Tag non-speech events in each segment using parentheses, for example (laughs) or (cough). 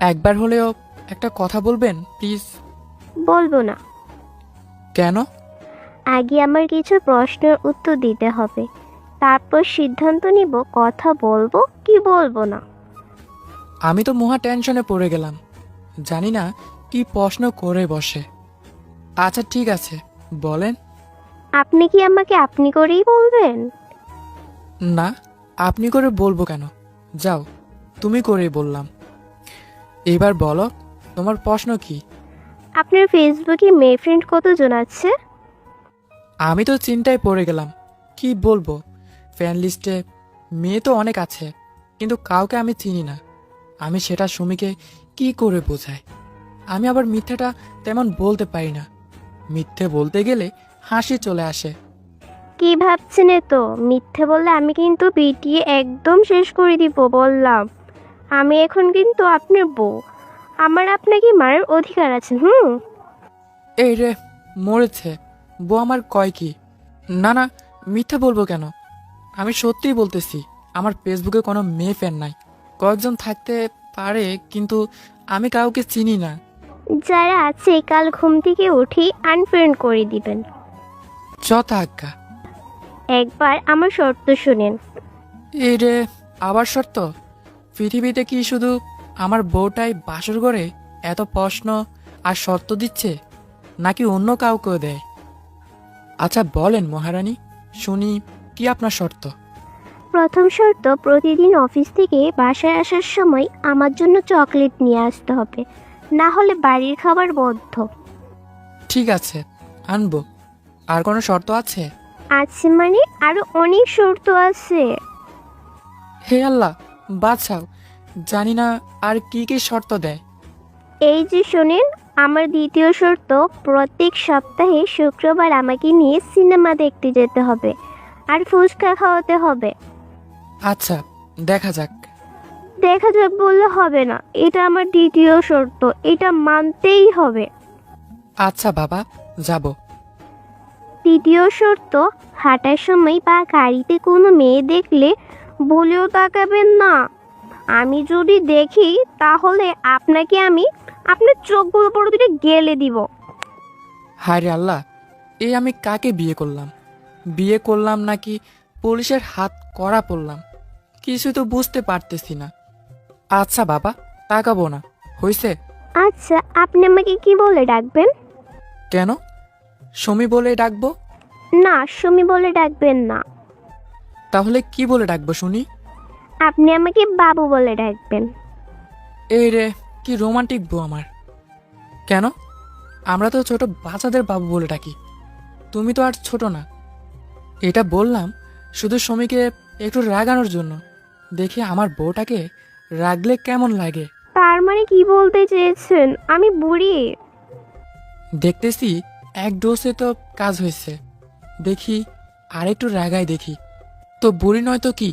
একবার হলেও একটা কথা বলবেন প্লিজ? বলব না। কেন? আগে আমার কিছু প্রশ্নের উত্তর দিতে হবে। তারপর সিদ্ধান্ত নিব কথা বলব কি বলব না। আমি তো মহা টেনশনে পড়ে গেলাম। জানি না কি প্রশ্ন করে বসে। আচ্ছা ঠিক আছে বলেন। আপনি কি আমাকে আপনি করেই বলবেন? না আপনি করে বলব কেন? যাও তুমি করেই বললাম। এবার বলো তোমার প্রশ্ন কি? আপনার ফেসবুকে মেয়ে ফ্রেন্ড কতজন আছে? আমি তো চিন্তায় পড়ে গেলাম কি বলব? ফ্যান লিস্টে মেয়ে তো অনেক আছে কিন্তু কাউকে আমি চিনি না। আমি সেটা সুমিকে কি করে বোঝাই? আমি আবার মিথ্যাটা তেমন বলতে পারি না। মিথ্যে বলতে গেলে হাসি চলে আসে। কি ভাবছেন এ তো মিথ্যে বললে আমি কিন্তু পিটিয়ে একদম শেষ করে দিব বললাম। আমি এখন কিন্তু আপনার বউ। আমার আপনাকে মারার অধিকার আছে হুম? এই রে মরেছে। বউ আমার কয় কি? না না মিথ্যা বলব কেন? আমি সত্যিই বলতেছি আমার ফেসবুকে কোনো মেয়ে ফ্যান নাই। কয়েকজন থাকতে পারে কিন্তু আমি কাউকে চিনি না। যারা আছে কাল ঘুম থেকে উঠে আনফ্রেন্ড করে দিবেন। যথা আজ্ঞা। একবার আমার শর্ত শুনেন। এই রে আবার শর্ত? পৃথিবীতে কি শুধু আমার বউটাই বাসর করে এত প্রশ্ন আর শর্ত দিচ্ছে নাকি অন্য কাউকেও দেয়? আচ্ছা বলেন মহারানী শুনি কি আপনার শর্ত? প্রথম শর্ত প্রতিদিন অফিস থেকে বাসায় আসার সময় আমার জন্য চকলেট নিয়ে আসতে হবে না হলে বাড়ির খাবার বদ্ধ ঠিক আছে আনব। আর কোনো শর্ত আছে? আছে মানে আরও অনেক শর্ত আছে। হে আল্লাহ বাঁচাও। জানি না আর কি কি শর্ত দেয়। এই যে শোনেন আমার দ্বিতীয় শর্ত প্রত্যেক সপ্তাহে শুক্রবার আমাকে নিয়ে সিনেমা দেখতে যেতে হবে আর ফুচকা খাওয়াতে হবে। আচ্ছা দেখা যাক। দেখা যাক বললে হবে না। এটা আমার দ্বিতীয় শর্ত এটা মানতেই হবে। আচ্ছা বাবা যাব। তৃতীয় শর্ত হাঁটার সময় বা গাড়িতে কোনো মেয়ে দেখলে বলেও তাকাবেন না। আমি যদি দেখি তাহলে আপনাকে আমি আপনার চোখগুলো পড়ে দিলে গেলে দিব। হায় রে আল্লাহ এই আমি কাকে বিয়ে করলাম? বিয়ে করলাম নাকি পুলিশের হাত করা পড়লাম কিছু তো বুঝতে পারতেছি না। আচ্ছা বাবা তাকাবো না। হইছে? আচ্ছা আপনি আমাকে কি বলে ডাকবেন? কেন? সমী বলে ডাকবো? না সুমি বলে ডাকবেন না। তাহলে কি বলে ডাকবো শুনি? আপনি আমাকে বাবু বলে ডাকবেন। এই রে কি রোমান্টিক বউ আমার। কেন? আমরা তো ছোট বাচ্চাদের বাবু বলে ডাকি। তুমি তো আর ছোট না। এটা বললাম শুধু সমীকে একটু রাগানোর জন্য। দেখি আমার বউটাকে রাগলে কেমন লাগে। তার মানে কি বলতে চেয়েছেন? আমি বুড়ি। দেখতেছি এক ডোসে তো কাজ হয়েছে। দেখি আরেকটু রাগাই দেখি। তো বুড়ি নয় তো কি?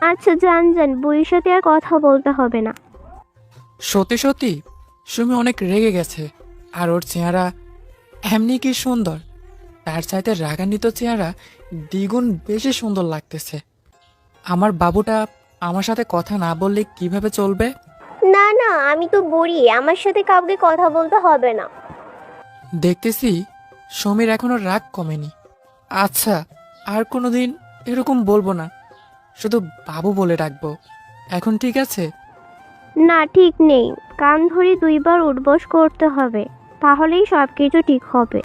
আচ্ছা যান যান বুড়ির সাথে আর কথা বলতে হবে না। সত্যি সত্যি? সুমি অনেক রেগে গেছে আর ওর চেহারা এমনি কি সুন্দর? তার চাইতে রাগান্বিত চেহারা দ্বিগুণ বেশি সুন্দর লাগতেছে। আমার বাবুটা আমার সাথে কথা না বললে কীভাবে চলবে? না না আমি তো বুড়ি আমার সাথে কাউকে কথা বলতে হবে না। দেখতেছি সমীর এখনও রাগ কমেনি। আচ্ছা আর কোনোদিন এরকম বলব না। শুধু বাবু বলে ডাকবো। এখন ঠিক আছে? না ঠিক নেই। কান ধরে দুইবার উঠবস করতে হবে। তাহলেই সব কিছু ঠিক হবে।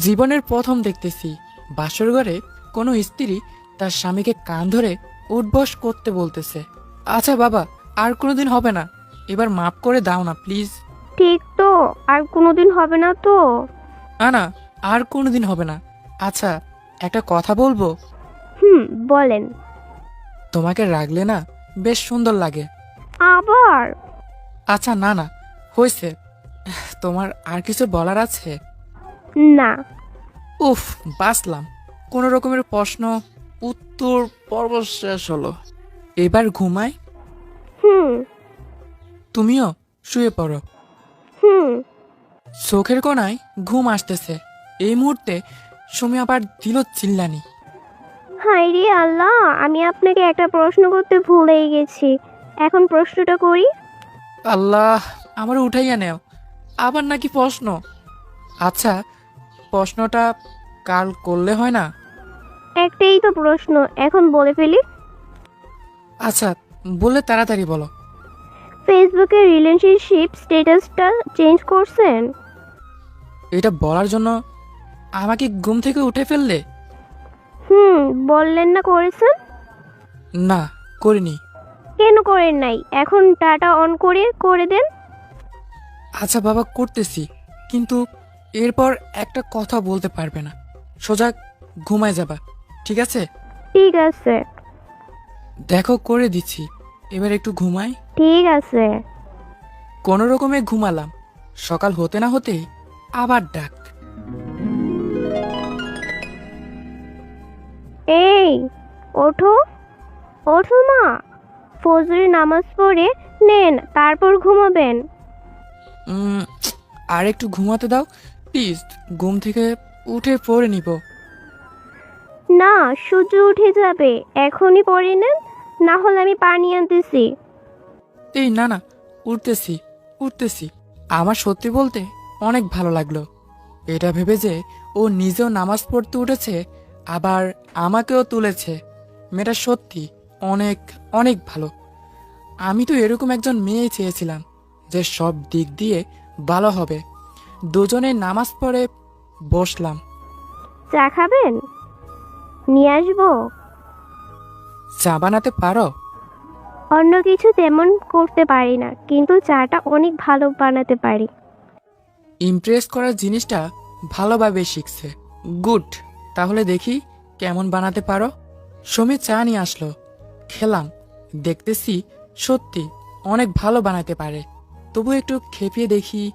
জীবনের প্রথম দেখতেছি বাসর ঘরে কোনো স্ত্রী তার স্বামীকে কান ধরে উঠবস করতে বলতেছে। আচ্ছা বাবা আর কোনোদিন হবে না। এবার মাফ করে দাও না প্লিজ। ঠিক তো আর কোনোদিন হবে না তো। না না আর কোনোদিন হবে না। আচ্ছা একটা কথা বলব? হুম বলেন। তোমাকে রাখলে না বেশ সুন্দর লাগে। আবার? আচ্ছা না না হয়েছে তোমার আর কিছু বলার আছে? না। উফ বাঁচলাম। কোনো রকমের প্রশ্ন উত্তর পর্ব শেষ হলো। এবার ঘুমাই? হুম। তুমিও শুয়ে পড়ো। হুম। চোখের কোনায় ঘুম আসতেছে। এই মুহূর্তে সুমি আবার দিল চিল্লানি। হাই রে আল্লাহ আমি আপনাকে একটা প্রশ্ন করতে ভুলেই গেছি। এখন প্রশ্নটা করি। আল্লাহ আমার উঠাইয়া নেও। আবার নাকি প্রশ্ন? আচ্ছা প্রশ্নটা কাল করলে হয় না? একটাই তো প্রশ্ন এখন বলে ফেলি। আচ্ছা বলে তাড়াতাড়ি বলো। ফেসবুকে রিলেশনশিপ স্ট্যাটাসটা চেঞ্জ করছেন? এটা বলার জন্য আমাকে ঘুম থেকে উঠে ফেললে? হুম বললেন না করেছেন? না করিনি। কেন করেন নাই? এখন ডাটা অন করে করে দেন। আচ্ছা বাবা করতেছি কিন্তু এরপর একটা কথা বলতে পারবে না। সোজা ঘুমায় যাবা ঠিক আছে? ঠিক আছে। দেখো করে দিচ্ছি। এবার একটু ঘুমাই। ঠিক আছে। কোনো রকমে ঘুমালাম। সকাল হতে না হতেই আবার ডাক। এই ওঠো। ওঠো মা। ফজরের নামাজ পড়ে নেন তারপর ঘুমাবেন। আর একটু ঘুমাতে দাও। প্লিজ ঘুম থেকে উঠে পড়ে নিব। না সূর্য উঠে যাবে। এখনই পড়ে নেন না হলে আমি পানি আনতেছি। এই না না উঠতেছি উঠতেছি। আমার সত্যি বলতে অনেক ভালো লাগল। এটা ভেবে যে ও নিজেও নামাজ পড়তে উঠেছে আবার আমাকেও তুলেছে। মেয়েটা সত্যি অনেক অনেক ভালো। আমি তো এরকম একজন মেয়ে চেয়েছিলাম যে সব দিক দিয়ে ভালো হবে। দুজনে নামাজ পড়ে বসলাম। চা খাবেন? নিয়ে আসব? চা বানাতে পারো? অন্য কিছু তেমন করতে পারি না কিন্তু চাটা অনেক ভালো বানাতে পারি। ইমপ্রেস করার জিনিসটা ভালোভাবে শিখছে। গুড। তাহলে দেখি কেমন বানাতে পারো। সমী চা নিয়ে আসলো। খেলাম। দেখতেছি সত্যি অনেক ভালো বানাতে পারে। তবু একটু খেপিয়ে দেখি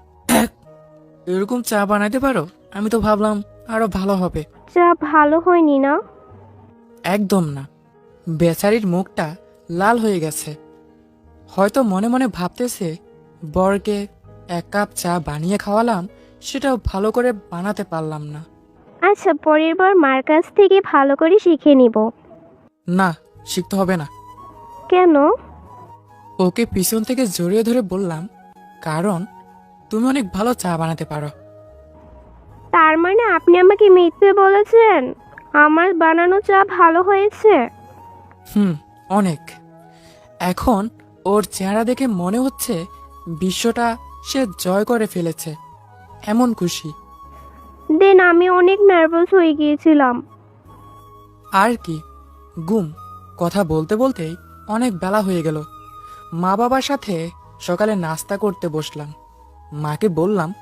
এরকম চা বানাতে পারো? আমি তো ভাবলাম আরও ভালো হবে। চা ভালো হয়নি না? একদম না। বেচারির মুখটা লাল হয়ে গেছে। হয়তো মনে মনে ভাবতেছে বরকে এক কাপ চা বানিয়ে খাওয়ালাম সেটাও ভালো করে বানাতে পারলাম না। আচ্ছা পরের বার মার কাছ থেকে ভালো করে শিখে নিব। না শিখতে হবে না। কেন? ওকে পিছন থেকে জড়িয়ে ধরে বললাম কারণ তুমি অনেক ভালো চা বানাতে পারো। তার মানে আপনি আমাকে মিথ্যে বলেছেন? আমার বানানো চা ভালো হয়েছে? হুম অনেক। এখন ওর চেহারা দেখে মনে হচ্ছে বিশ্বটা সে জয় করে ফেলেছে। এমন খুশি। দেন আমি অনেক নার্ভাস হয়ে গিয়েছিলাম। আর কি? গুম, কথা বলতে বলতেই অনেক বেলা হয়ে গেল। মা বাবার সাথে সকালে নাস্তা করতে বসলাম। মাকে বললাম,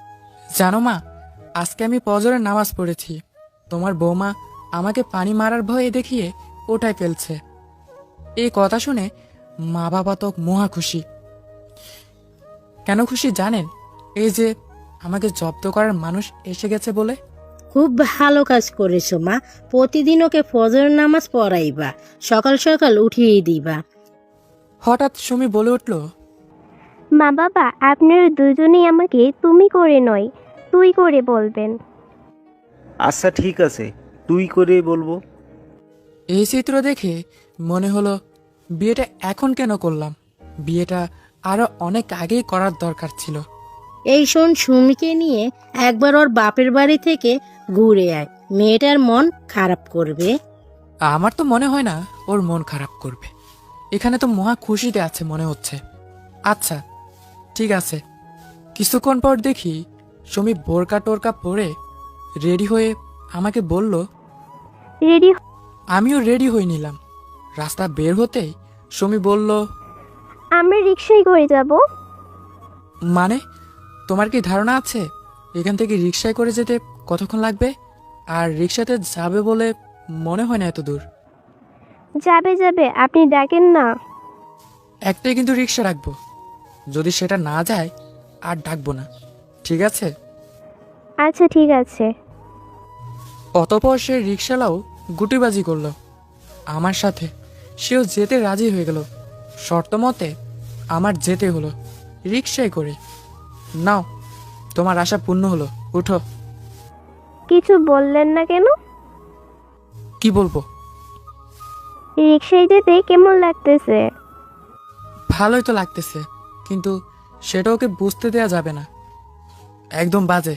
জানো মা, আজকে আমি পজরের নামাজ পড়েছি। তোমার বৌমা আমাকে পানি মারার ভয়ে দেখিয়ে ওটাই ফেলছে। এই কথা শুনে মা বাবা তো মহা খুশি। কেন খুশি জানেন? এই যে আমাকে জব্দ করার মানুষ এসে গেছে বলে? খুব ভালো কাজ করেছ মা। প্রতিদিন ওকে ফজর নামাজ পড়াইবা। সকাল সকাল উঠিয়ে দিবা। হঠাৎ সুমি বলে উঠল মা বাবা আপনারা দুজনেই আমাকে তুমি করে নয় তুই করে বলবেন। আচ্ছা ঠিক আছে। তুই করে বলব। এই চিত্র দেখে মনে হলো বিয়েটা এখন কেন করলাম? বিয়েটা আরও অনেক আগেই করার দরকার ছিল। এই শোন সুমিকে নিয়ে একবার ওর বাপের বাড়ি থেকে ঘুরে আয়। মেয়েটার মন খারাপ করবে। আমার তো মনে হয় না ওর মন খারাপ করবে। এখানে তো মহা খুশিতে আছে মনে হচ্ছে। আচ্ছা ঠিক আছে। কিছুক্ষণ পর দেখি সুমি বোরকা টোরকা পরে রেডি হয়ে আমাকে বলল রেডি আমিও রেডি হয়ে নিলাম। রাস্তা বের হতেই সুমি বলল আমরা রিক্সায় করে যাব। মানে? তোমার কি ধারণা আছে? এখান থেকে রিক্সায় করে যেতে কতক্ষণ লাগবে? আর রিক্সাতে যাবে বলে মনে হয় না এত দূর। যাবে যাবে আপনি ডাকেন না। একটাই কিন্তু রিক্সা রাখব। যদি সেটা না যায় আর ডাকবো না। ঠিক আছে? আচ্ছা ঠিক আছে। অতপর সে রিক্সালাও গুটিবাজি করল। আমার সাথে সেও যেতে রাজি হয়ে গেল। শর্ত মতে আমার যেতে হলো। রিক্সায় করে। নাও তোমার আশা পূর্ণ হলো। উঠো। কিছু বললেন না কেন? কি বলব? রিক্সায় যেতে কেমন লাগতেছে? ভালোই তো লাগতেছে কিন্তু সেটা ওকে বুঝতে দেয়া যাবে না। একদম বাজে।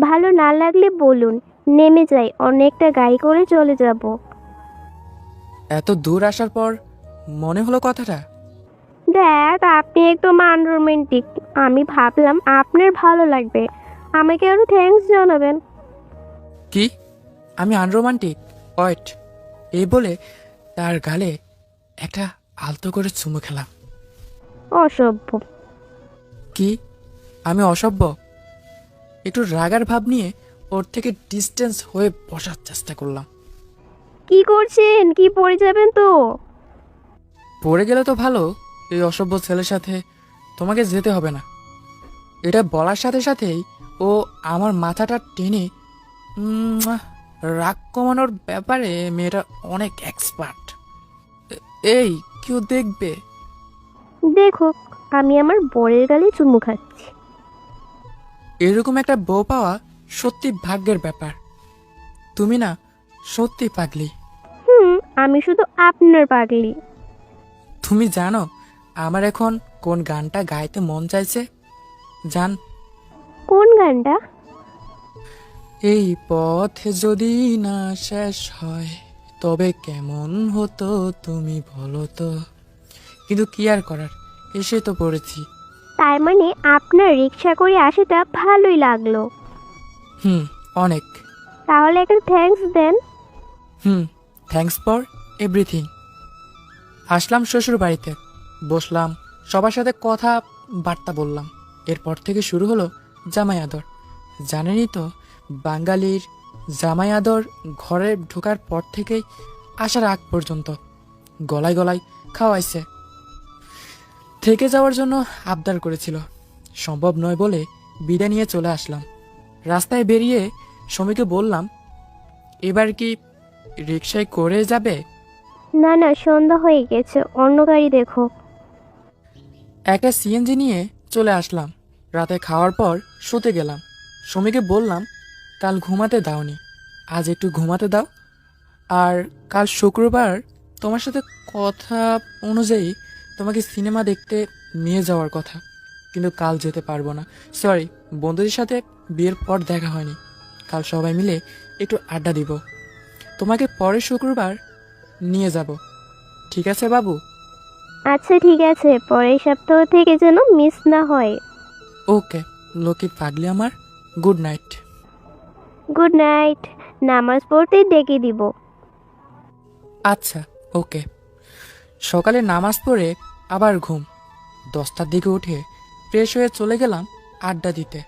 ভালো না লাগলে বলুন নেমে যাই অনেকটা গাড়ি করে চলে যাব। এত দূর আসার পর মনে হলো কথাটা? দেখ আপনি একদম আনরোমেন্টিক আমি ভাবলাম আপনার ভালো লাগবে। আমাকে আরও থ্যাঙ্কস জানাবেন। কি? আমি আনরোমান্টিক ওয়েট এই বলে তার গালে একটা আলতো করে চুমু খেলাম। অসভ্য। কি? আমি অসভ্য? একটু রাগার ভাব নিয়ে ওর থেকে ডিস্টেন্স হয়ে বসার চেষ্টা করলাম। কি করছেন? কি পড়ে যাবেন তো? পড়ে গেলে তো ভালো। এই অসভ্য ছেলের সাথে তোমাকে যেতে হবে না। এটা বলার সাথে সাথেই ও আমার মাথাটা টেনে রাগ কমানোর ব্যাপারে মেয়েটা অনেক এক্সপার্ট এই কেউ দেখবে। দেখো আমি আমার বরের গালে চুমু খাচ্ছি। এরকম একটা বউ পাওয়া সত্যি ভাগ্যের ব্যাপার। তুমি না সত্যি পাগলি। হুম আমি শুধু আপনার পাগলি। তুমি জানো আমার এখন কোন গানটা গাইতে মন চাইছে? জান। কোন গানটা? এই পথ যদি না শেষ হয় তবে কেমন হতো তুমি বলো তো? কিন্তু কি আর করার? এসে তো পড়েছি। তার মানে আপনার রিক্সা করে আসাটা ভালোই লাগল। হুম অনেক। তাহলে একটা thanks then. Hmm thanks for everything আসলাম শ্বশুর বাড়িতে বসলাম, সবার সাথে কথা, বার্তা বললাম। এরপর থেকে শুরু হলো জামাই আদর। জানেনই তো, বাঙালির জামাই আদর ঘরে ঢোকার পর থেকেই আসার আগ পর্যন্ত গলায় গলায় খাওয়াইছে। থেকে যাওয়ার জন্য আবদার করেছিল। সম্ভব নয় বলে বিদায় নিয়ে চলে আসলাম। রাস্তায় বেরিয়ে সমীকে বললাম, এবার কি রিক্সায় করে যাবে? না না, সন্ধ্যা হয়ে গেছে, অন্য গাড়ি দেখো। একটা সিএনজি নিয়ে চলে আসলাম। রাতে খাওয়ার পর শুতে গেলাম। সমীকে বললাম, কাল ঘুমাতে দাওনি। আজ একটু ঘুমাতে দাও। আর কাল শুক্রবার তোমার সাথে কথা অনুযায়ী তোমাকে সিনেমা দেখতে নিয়ে যাওয়ার কথা। কিন্তু কাল যেতে পারব না। সরি, বন্ধুদের সাথে বিয়ের পর দেখা হয়নি। কাল সবাই মিলে একটু আড্ডা দিব। তোমাকে পরের শুক্রবার নিয়ে যাব। ঠিক আছে বাবু? আচ্ছা ঠিক আছে। পরের সপ্তাহ থেকে যেন মিস না হয়। ওকে লোকে পাগলি আমার। Good night. Good night. নামাজ পড়তে ডেকে দিব। আচ্ছা ওকে। সকালে নামাজ পড়ে আবার ঘুম। দশটার দিকে উঠে ফ্রেশ হয়ে চলে গেলাম আড্ডা দিতে।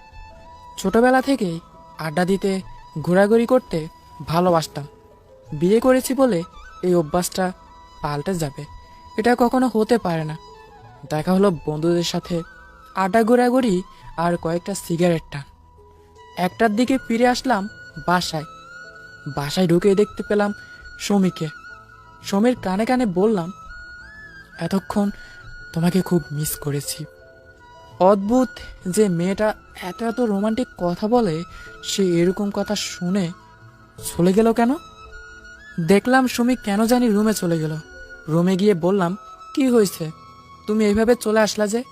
ছোটবেলা থেকেই আড্ডা দিতে ঘোরাঘুরি করতে ভালোবাসতাম। বিয়ে করেছি বলে এই অভ্যাসটা পাল্টে যাবে। এটা কখনো হতে পারে না। দেখা হলো বন্ধুদের সাথে আটা ঘোরাঘুরি আর কয়েকটা সিগারেট টান। একটার দিকে ফিরে আসলাম বাসায়। বাসায় ঢুকে দেখতে পেলাম সমীকে। সমীর কানে কানে বললাম, এতক্ষণ তোমাকে খুব মিস করেছি। অদ্ভুত যে মেয়েটা এত এত রোমান্টিক কথা বলে সে এরকম কথা শুনে চলে গেল কেন? দেখলাম সুমি কেন জানি রুমে চলে গেল। রুমে গিয়ে বললাম কি হয়েছে? তুমি এইভাবে চলে আসলা যে?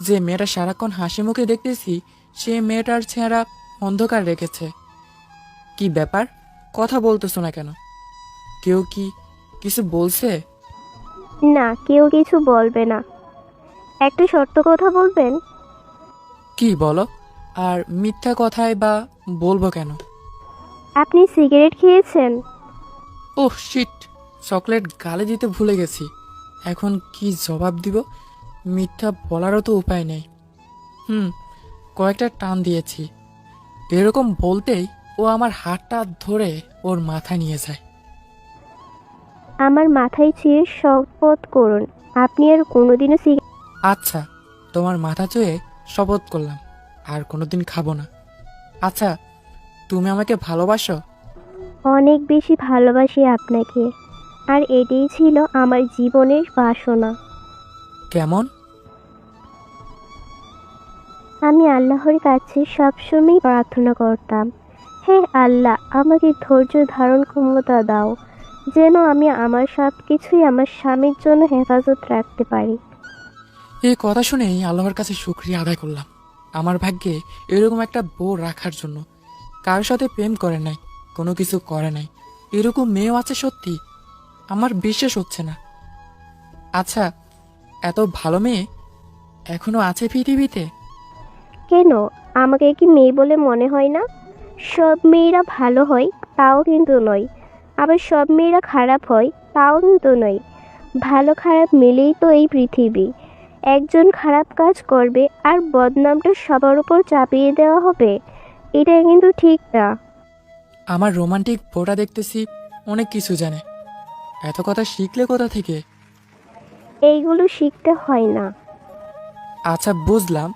যে মেয়েটা সারাক্ষণ হাসি মুখে দেখতেছি সে মেয়েটার চেহারা অন্ধকার রেখেছে। কি ব্যাপার? কথা বলতেছো না কেন? কেউ কি কিছু বলছে? না কেউ কিছু বলবে না। একটা শর্ত কথা বলবেন? কি বলো? আর মিথ্যা কথায় বা বলব কেন? আপনি সিগারেট খেয়েছেন? Oh shit! চকলেট গালে দিতে ভুলে গেছি। এখন কি জবাব দিব? মিথ্যা বলারও তো উপায় নেই। হুম কয়েকটা টান দিয়েছি। এরকম বলতেই ও আমার হাতটা ধরে ওর মাথা নিয়ে যায়। আমার মাথায় চেয়ে শপথ করুন। আপনি আর কোনোদিনও সিগারেট আচ্ছা তোমার মাথা চুয়ে শপথ করলাম। আর কোনোদিন খাব না। আচ্ছা তুমি আমাকে ভালোবাসো? অনেক বেশি ভালোবাসি আপনাকে। আর এটাই ছিল আমার জীবনের বাসনা। কেমন? আমি আল্লাহর কাছে সবসময় প্রার্থনা করতাম হে আল্লাহ আমাকে ধৈর্য ধারণ ক্ষমতা দাও যেন আমি আমার সব কিছুই আমার স্বামীর জন্য হেফাজত রাখতে পারি। এই কথা শুনেই আল্লাহর কাছে শুক্রিয়া আদায় করলাম। আমার ভাগ্যে এরকম একটা বউ রাখার জন্য। কারোর সাথে প্রেম করে নাই কোনো কিছু করে নাই। এরকম মেয়েও আছে সত্যি। আমার বিশ্বাস হচ্ছে না। আচ্ছা এত ভালো মেয়ে এখনও আছে পৃথিবীতে? কেন? আমাকে কি মেয়ে বলে মনে হয় না? সব মেয়েরা ভালো হয় তাও কিন্তু নয়। আবার সব মেয়েরা খারাপ হয় তাও কিন্তু নয়। ভালো খারাপ মিলেই তো এই পৃথিবী। একজন খারাপ কাজ করবে আর বদনামটা সবার উপর চাপিয়ে দেওয়া হবে। এটা কিন্তু ঠিক না। আমার রোমান্টিক বউটা দেখতেছি অনেক কিছু জানে। এত কথা শিখলে কোথা থেকে? এইগুলো শিখতে হয় না। আচ্ছা বুঝলাম।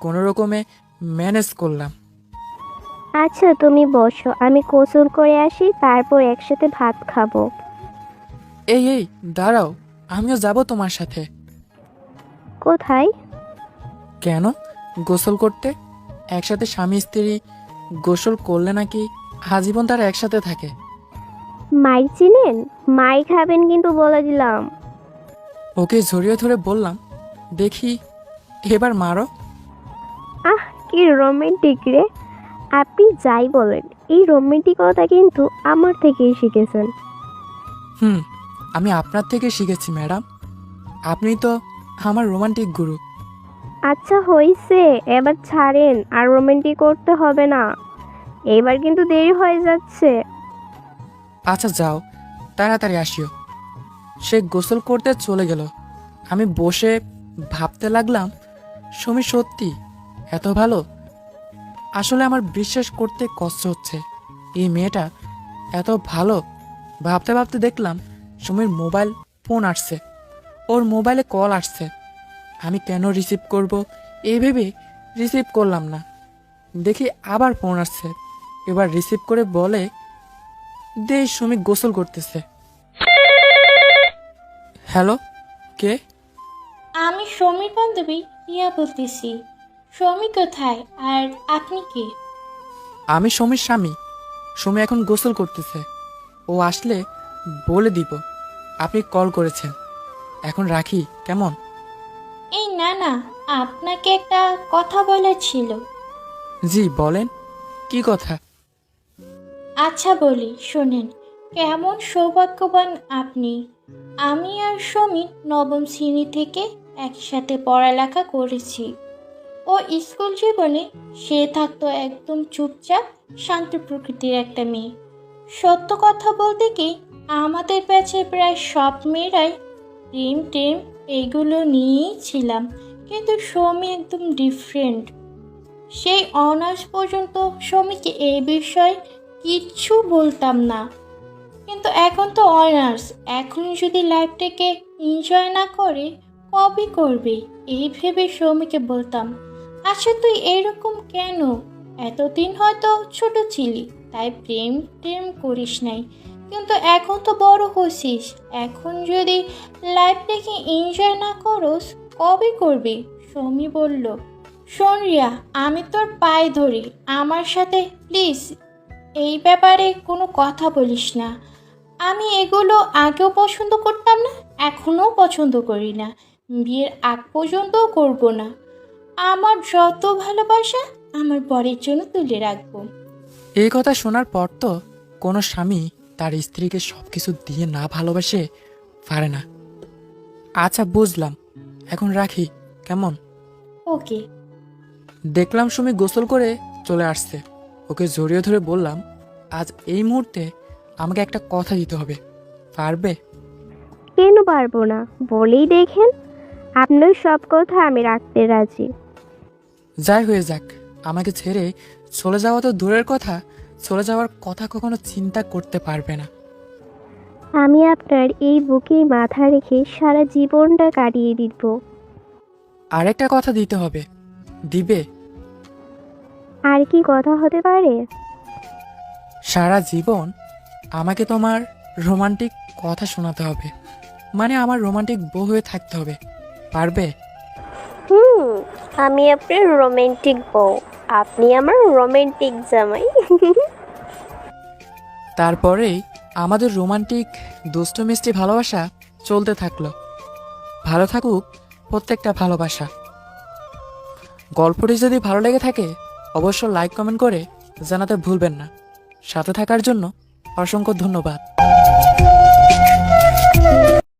কোনো রকমে ম্যানেজ করলাম। আচ্ছা তুমি বসো আমি গোসল করে আসি তারপর একসাথে ভাত খাব। এই এই দাঁড়াও আমিও যাব তোমার সাথে। কোথায়? কেন? গোসল করতে? একসাথে স্বামী স্ত্রী গোসল করলে নাকি আজীবন তারা একসাথে থাকে? মাই চিনেন? মাই খাবেন কিন্তু বলে দিলাম। ওকে জড়িয়ে ধরে বললাম দেখি এবার মারো। আহ কি রোমান্টিক রে। আপনি যাই বলেন এই রোমান্টিকতা কিন্তু আমার থেকেই শিখেছেন। হুম আমি আপনার থেকে শিখেছি ম্যাডাম। আপনি তো আমার রোমান্টিক গুরু আচ্ছা হয়েছে এবার ছাড়েন আর রোমান্টিক করতে হবে না। এবার কিন্তু দেরি হয়ে যাচ্ছে। আচ্ছা যাও। তাড়াতাড়ি আসিও। সে গোসল করতে চলে গেল। আমি বসে ভাবতে লাগলাম সমী সত্যি? এত ভালো? আসলে আমার বিশ্বাস করতে কষ্ট হচ্ছে। এই মেয়েটা এত ভালো? ভাবতে ভাবতে দেখলাম সমীর মোবাইল ফোন আসছে। ওর মোবাইলে কল আসছে। আমি কেন রিসিভ করব? এই ভেবে রিসিভ করলাম না। দেখি আবার ফোন আসছে। এবার রিসিভ করে বলে দে শ্রমিক গোসল করতেছে। হ্যালো কে? আমি সমীর বান্ধবী রিয়া বলতেছি। সমী কোথায়? আর আপনি কে? আমি সমীর স্বামী। সমী এখন গোসল করতেছে। ও আসলে বলে দিব আপনি কল করেছেন। এখন রাখি কেমন? এই না না আপনাকে একটা কথা বলার ছিল জি বলেন। কি কথা? আচ্ছা বলি, শোনেন, কেমন সৌভাগ্যবান আপনি। আমি আর সমীর নবম শ্রেণি থেকে একসাথে পড়ালেখা করেছি। ও স্কুল জীবনে সে থাকতো একদম চুপচাপ, শান্ত প্রকৃতির একটা মেয়ে। সত্য কথা বলতে কি, আমাদের ব্যাচে প্রায় সব মেয়েরাই প্রেম টেম এগুলো নিয়েই ছিলাম, কিন্তু সৌমি একদম ডিফারেন্ট সেই অনার্স পর্যন্ত সমীকে এই বিষয়ে কিচ্ছু বলতাম না। কিন্তু এখন তো অনার্স এখন যদি লাইফটাকে এনজয় না করে, কবে করবে? এই ভেবে সৌমিকে বলতাম আচ্ছা তুই এরকম কেন? এতদিন হয়তো ছোট ছিলি, তাই প্রেম প্রেম করিস নাই। কিন্তু এখন তো বড় হয়েছিস, এখন যদি লাইফটাকে এনজয় না করোস, কবে করবি? সৌমি বলল, শোন রিয়া, আমি তোর পায়ে ধরি, আমার সাথে প্লিজ এই ব্যাপারে কোনো কথা বলিস না। আমি এগুলো আগেও পছন্দ করতাম না এখনও পছন্দ করি না। বিয়ের আগ পর্যন্তও করব না। আমার যত ভালোবাসা আমার বরের জন্য তুলে রাখব। এই কথা শোনার পর তো কোনো স্বামী তার স্ত্রীকে সব কিছু দিয়ে না ভালোবাসে পারে না। আচ্ছা বুঝলাম। এখন রাখি কেমন? ওকে। দেখলাম সুমি গোসল করে চলে আসছে। ওকে জড়িয়ে ধরে বললাম আজ এই মুহূর্তে আমাকে একটা কথা দিতে হবে। পারবে? কেন পারব না? বলেই দেখেন আপনার সব কথা আমি রাখতে রাজি। যাই হয়ে যাক আমাকে ছেড়ে চলে যাওয়া তো দূরের কথা চলে যাওয়ার কথা কখনো চিন্তা করতে পারবে না। আমি আপনার এই বুকে মাথা রেখে সারা জীবনটা কাটিয়ে দিব। আরেকটা কথা দিতে হবে। দিবে? আর কি কথা হতে পারে? সারা জীবন আমাকে তোমার রোমান্টিক কথা শোনাতে হবে। মানে আমার রোমান্টিক বউ হয়ে থাকতে হবে। পারবে? হুম আমি আপনার রোমান্টিক বউ। আপনি আমার রোমান্টিক জামাই। (laughs) তারপরেই আমাদের রোমান্টিক দুষ্ট মিষ্টি ভালোবাসা চলতে থাকল। ভালো থাকুক প্রত্যেকটা ভালোবাসা। গল্পটি যদি ভালো লেগে থাকে অবশ্য লাইক কমেন্ট করে জানাতে ভুলবেন না। সাথে থাকার জন্য অসংখ্য ধন্যবাদ।